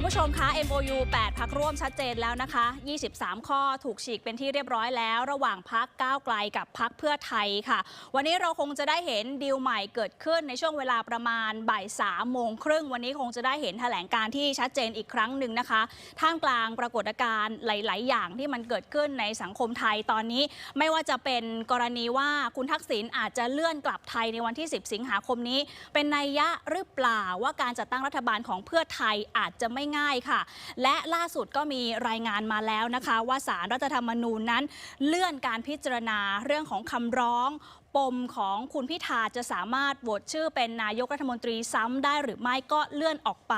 คุณผู้ชมคะ MOU 8 พักร่วมชัดเจนแล้วนะคะ 23 ข้อถูกฉีกเป็นที่เรียบร้อยแล้ว ระหว่างพักก้าวไกลกับพักเพื่อไทยค่ะ วันนี้เราคงจะได้เห็นดีลใหม่เกิดขึ้นในช่วงเวลาประมาณบ่าย3โมงครึ่ง วันนี้คงจะได้เห็นแถลงการที่ชัดเจนอีกครั้งหนึ่งนะคะ ท่ามกลางปรากฏการณ์หลาย ๆ อย่างที่มันเกิดขึ้นในสังคมไทยตอนนี้ ไม่ว่าจะเป็นกรณีว่าคุณทักษิณอาจจะเลื่อนกลับไทยในวันที่ 10 สิงหาคมนี้ เป็นนัยยะหรือเปล่าว่าการจัดตั้งรัฐบาลของเพื่อไทยอาจจะไม่ง่ายค่ะ และล่าสุดก็มีรายงานมาแล้วนะคะ ว่าสารรัฐธรรมนูญนั้น เลื่อนการพิจารณาเรื่องของคำร้องปมของคุณพิธาจะสามารถโหวตชื่อเป็นนายกรัฐมนตรีซ้ำได้หรือไม่ก็เลื่อนออกไป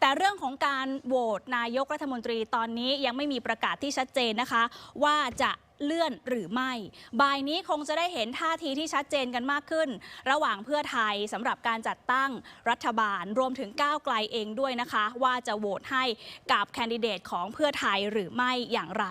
แต่เรื่องของการโหวตนายกรัฐมนตรีตอนนี้ยังไม่มีประกาศที่ชัดเจนนะคะ ว่าจะ เลื่อนหรือไม่ บ่ายนี้คงจะได้เห็นท่าทีที่ชัดเจนกันมากขึ้น ระหว่างเพื่อไทยสำหรับการจัดตั้งรัฐบาลรวมถึงก้าวไกลเองด้วยนะคะ ว่าจะโหวตให้กับแคนดิเดตของเพื่อไทยหรือไม่อย่างไร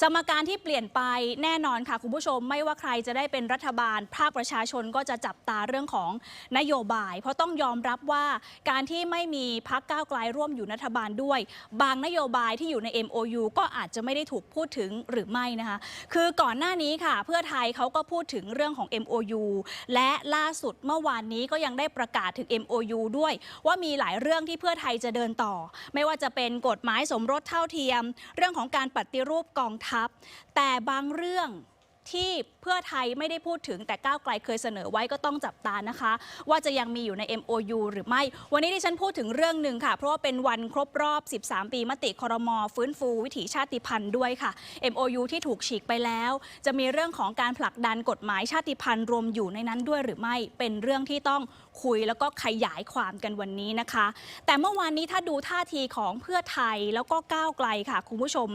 สมการที่เปลี่ยนไปแน่นอนค่ะ คุณผู้ชมไม่ว่าใครจะได้เป็นรัฐบาล ภาคประชาชนก็จะจับตาเรื่องของนโยบาย เพราะต้องยอมรับว่าการที่ไม่มีพักก้าวไกลร่วมอยู่รัฐบาลด้วย บางนโยบายที่อยู่ใน MOU ก็อาจจะไม่ได้ถูกพูดถึงหรือไม่นะคะคือก่อนหน้านี้ค่ะ เพื่อไทยเขาก็พูดถึงเรื่องของ MOU และล่าสุดเมื่อวานนี้ก็ยังได้ประกาศถึง MOU ด้วย ว่ามีหลายเรื่องที่เพื่อไทยจะเดินต่อ ไม่ว่าจะเป็นกฎหมายสมรสเท่าเทียม เรื่องของการปฏิรูปกองทัพ แต่บางเรื่อง ที่เพื่อไทยไม่ได้พูดถึงแต่ก้าวไกลเคยเสนอไว้ก็ต้องจับตานะคะ ว่าจะยังมีอยู่ใน MOU หรือไม่ วันนี้ที่ฉันพูดถึงเรื่องหนึ่งค่ะ เพราะว่าเป็นวันครบรอบ 13 ปีมติคอรมอฟื้นฟูวิถีชาติพันธุ์ด้วยค่ะ MOU ที่ถูกฉีกไปแล้ว จะมีเรื่องของการผลักดันกฎหมายชาติพันธุ์รวมอยู่ในนั้นด้วยหรือไม่เป็นเรื่องที่ต้องคุยแล้วก็ขยายความกันวันนี้นะคะ แต่เมื่อวานนี้ถ้าดูท่าทีของเพื่อไทยแล้วก็ก้าวไกลค่ะคุณผู้ชม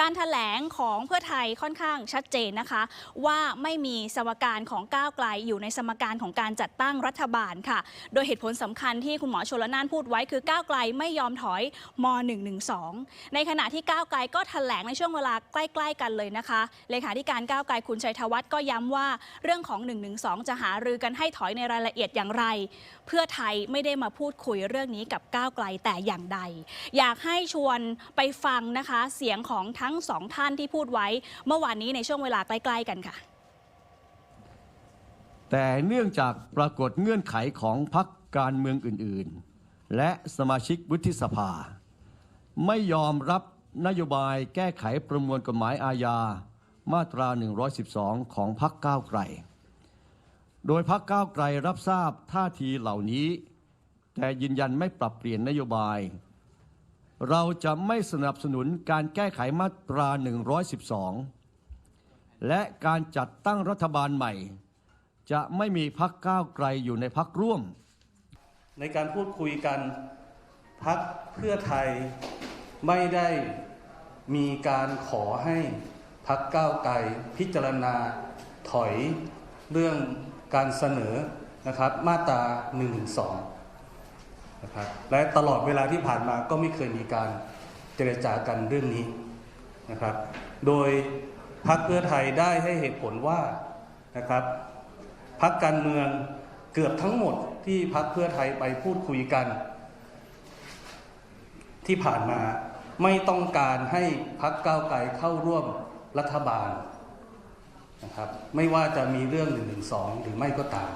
การถแถลงของเพื่อไทยค่อนข้างชัดเจนนะคะว่าไม่มีสมการของก้าวไกลอยู่ในสมการของการจัดตั้งรัฐบาลค่ะ โดยเหตุผลสำคัญที่คุณหมอชลนานพูดไว้คือก้าวไกลไม่ยอมถอยม .112 ในขณะที่ก้าวไกลก็ถแถลงในช่วงเวลาใกล้ ๆ กันเลยนะคะ เลขาธิการก้าวไกลคุณชัยธวัฒน์ก็ย้ำว่าเรื่องของ 112 จะหารือกันให้ถอยในรายละเอียดอย่างไร เพื่อไทยไม่ได้มาพูดคุยเรื่องนี้กับก้าวไกลแต่อย่างใด อยากให้ชวนไปฟังนะคะ เสียงของทั้งสองท่านที่พูดไว้ เมื่อวานนี้ในช่วงเวลาใกล้ๆกันค่ะ แต่เนื่องจากปรากฏเงื่อนไขของพรรคการเมืองอื่น ๆ และสมาชิกวุฒิสภา ไม่ยอมรับนโยบายแก้ไขประมวลกฎหมายอาญามาตรา 112 ของพรรคก้าวไกล โดยพรรคก้าวไกลรับทราบท่าทีเหล่านี้ แต่ยืนยันไม่ปรับเปลี่ยนนโยบาย เราจะไม่สนับสนุนการแก้ไขมาตรา 112 และการจัดตั้งรัฐบาลใหม่ จะไม่มีพักก้าวไกลอยู่ในพักร่วม ในการพูดคุยกันพักเพื่อไทยไม่ได้มีการขอให้พักก้าวไกลพิจารณาถอยเรื่องการเสนอนะครับมาตรา1นึนะครับและตลอดเวลาที่ผ่านมาก็ไม่เคยมีการเจรจากันเรื่องนี้นะครับ โดย พักเพื่อไทยได้ให้เหตุผลว่านะครับพักการเมืองเกือบทั้งหมดที่พักเพื่อไทยไปพูดคุยกัน ที่ผ่านมาไม่ต้องการให้พักก้าวไกลเข้าร่วมรัฐบาลนะครับไม่ว่าจะมีเรื่อง1นึหรือไม่ก็ตาม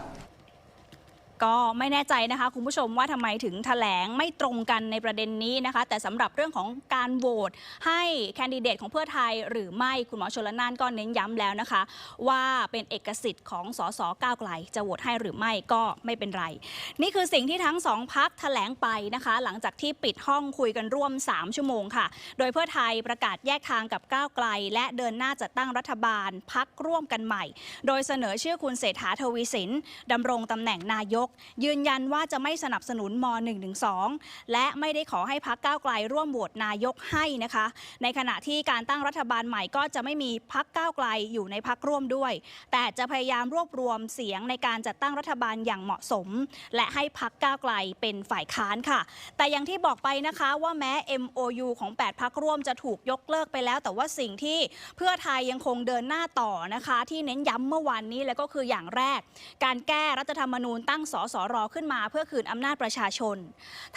ก็ไม่แน่ใจนะคะคุณผู้ชมว่าทำไมถึงถแถลงไม่ตรงกันในประเด็นนี้นะคะ แต่สำหรับเรื่องของการโหวตให้แคนดิเดตของเพื่อไทยหรือไม่คุณหมอชลนานก็เน้นย้ำแล้วนะคะ ว่าเป็นเอกสิทธิ์ของสสก้าวไกล จะโหวตให้หรือไม่ก็ไม่เป็นไร นี่คือสิ่งที่ทั้งสองพักแถลงไปนะคะ หลังจากที่ปิดห้องคุยกันร่วม 3 ชั่วโมงค่ะ โดยเพื่อไทยประกาศแยกทางกับก้าวไกล และเดินหน้าจัดตั้งรัฐบาลพักร่วมกันใหม่ โดยเสนอชื่อคุณเศรษฐาทวีสินดำรงตำแหน่งนายกยืนยันว่าจะไม่สนับสนุนม .112 และไม่ได้ขอให้พักก้าวไกลร่วมโหวตนายกให้นะคะ ในขณะที่การตั้งรัฐบาลใหม่ก็จะไม่มีพักก้าวไกลอยู่ในพักร่วมด้วย แต่จะพยายามรวบรวมเสียงในการจัดตั้งรัฐบาลอย่างเหมาะสม และให้พักก้าวไกลเป็นฝ่ายค้านค่ะ แต่อย่างที่บอกไปนะคะว่าแม้ MOU ของ 8 พักร่วมจะถูกยกเลิกไปแล้ว แต่ว่าสิ่งที่เพื่อไทยยังคงเดินหน้าต่อนะคะ ที่เน้นย้ำเมื่อวานนี้แล้วก็คืออย่างแรก การแก้รัฐธรรมนูญตั้งสสรขึ้นมา เพื่อคืนอำนาจประชาชน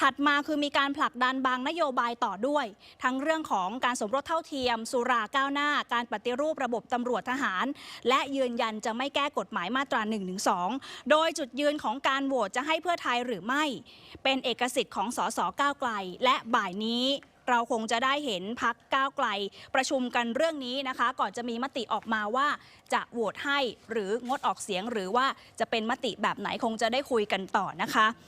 ถัดมาคือมีการผลักดันบางนโยบายต่อด้วย ทั้งเรื่องของการสมรสเท่าเทียม สุราก้าวหน้า การปฏิรูประบบตำรวจทหาร และยืนยันจะไม่แก้กฎหมายมาตรา1นึโดยจุดยืนของการโหวตจะให้เพื่อไทยหรือไม่ เป็นเอกสิทธิ์ของสสก้าวไกล และบ่ายนี้ เราคงจะได้เห็นพักก้าวไกลประชุมกันเรื่องนี้นะคะ ก่อนจะมีมติออกมาว่าจะโหวตให้หรืองดออกเสียงหรือว่าจะเป็นมติแบบไหนคงจะได้คุยกันต่อนะคะ